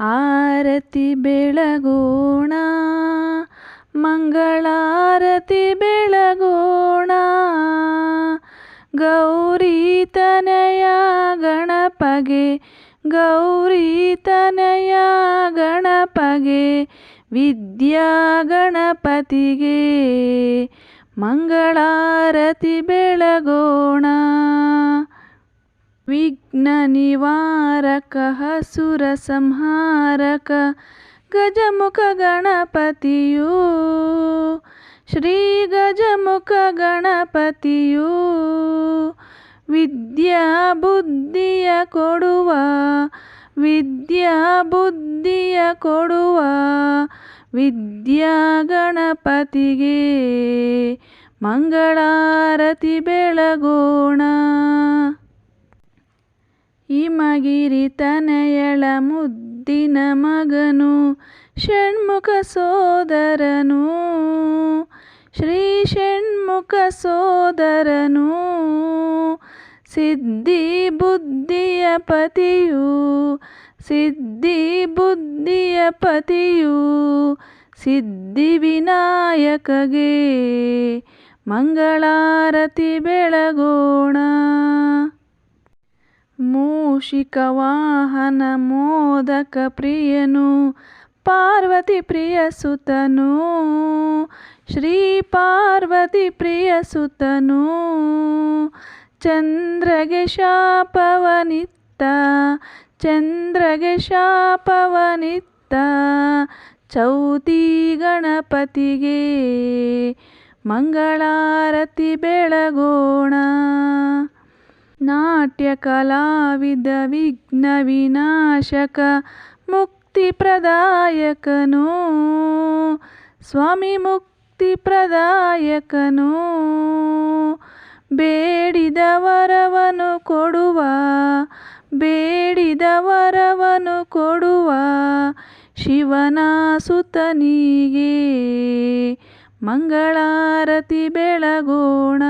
ಆರತಿ ಬೆಳಗೋಣ ಮಂಗಳಾರತಿ ಬೆಳಗೋಣ ಗೌರಿ ತನಯ ಗಣಪಗೆ ಗೌರಿ ತನಯ ಗಣಪಗೆ ವಿದ್ಯಾ ಗಣಪತಿಗೆ ಮಂಗಳಾರತಿ ಬೆಳಗೋಣ. ವಿಘ್ನ ನಿವಾರಕ, ಹಸುರ ಸಂಹಾರಕ, ಗಜಮುಖ ಗಣಪತಿಯೂ, ಶ್ರೀ ಗಜಮುಖ ಗಣಪತಿಯೂ, ವಿದ್ಯಾ ಬುದ್ಧಿಯ ಕೊಡುವ, ವಿದ್ಯಾ ಬುದ್ಧಿಯ ಕೊಡುವ, ವಿದ್ಯಾ ಗಣಪತಿಗೆ ಮಂಗಳಾರತಿ ಬೆಳಗೋಣ. ಹಿಮಗಿರಿ ತನಯಳ ಮುದ್ದಿನ ಮಗನು, ಷಣ್ಮುಖ ಸೋದರನು. ಶ್ರೀ ಷಣ್ಮುಖ ಸೋದರನು, ಸಿದ್ಧಿ ಬುದ್ಧಿಯ ಪತಿಯು, ಸಿದ್ಧಿ ಬುದ್ಧಿಯ ಪತಿಯು, ಸಿದ್ಧಿ ವಿನಾಯಕಗೆ ಮಂಗಳಾರತಿ ಬೆಳಗೋಣ. ಮೂಷಿಕ ವಾಹನ ಮೋದಕ ಪ್ರಿಯನು, ಪಾರ್ವತಿ ಪ್ರಿಯ ಸುತನು, ಶ್ರೀ ಪಾರ್ವತಿ ಪ್ರಿಯ ಸುತನು, ಚಂದ್ರಗೆ ಶಾಪವನಿತ್ತ ಚಂದ್ರಗೆ ಶಾಪವನಿತ್ತ, ಚೌತಿ ಗಣಪತಿಗೆ ಮಂಗಳಾರತಿ ಬೆಳಗೋಣ. ನಾಟ್ಯ ಕಲಾವಿದ ವಿಘ್ನ ವಿನಾಶಕ ಮುಕ್ತಿ ಪ್ರದಾಯಕನು ಸ್ವಾಮಿ ಮುಕ್ತಿ ಪ್ರದಾಯಕನು ಬೇಡಿದ ವರವನು ಕೊಡುವ ಬೇಡಿದ ವರವನು ಕೊಡುವ ಶಿವನ ಸುತನಿಗೆ ಮಂಗಳಾರತಿ ಬೆಳಗೋಣ.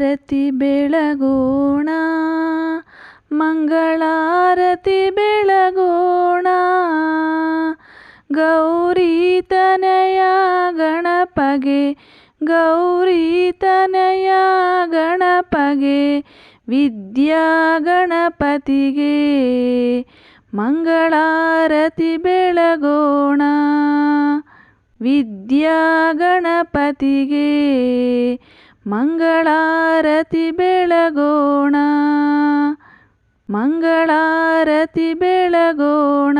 ಆರತಿ ಬೆಳಗೋಣ, ಮಂಗಳಾರತಿ ಬೆಳಗೋಣ, ಗೌರಿ ತನಯ ಗಣಪಗೆ, ಗೌರಿ ತನಯ ಗಣಪಗೆ, ವಿದ್ಯಾ ಗಣಪತಿಗೆ, ಮಂಗಳಾರತಿ ಬೆಳಗೋಣ, ವಿದ್ಯಾ ಗಣಪತಿಗೆ. ಮಂಗಳಾರತಿ ಬೆಳಗೋಣ. ಮಂಗಳಾರತಿ ಬೆಳಗೋಣ.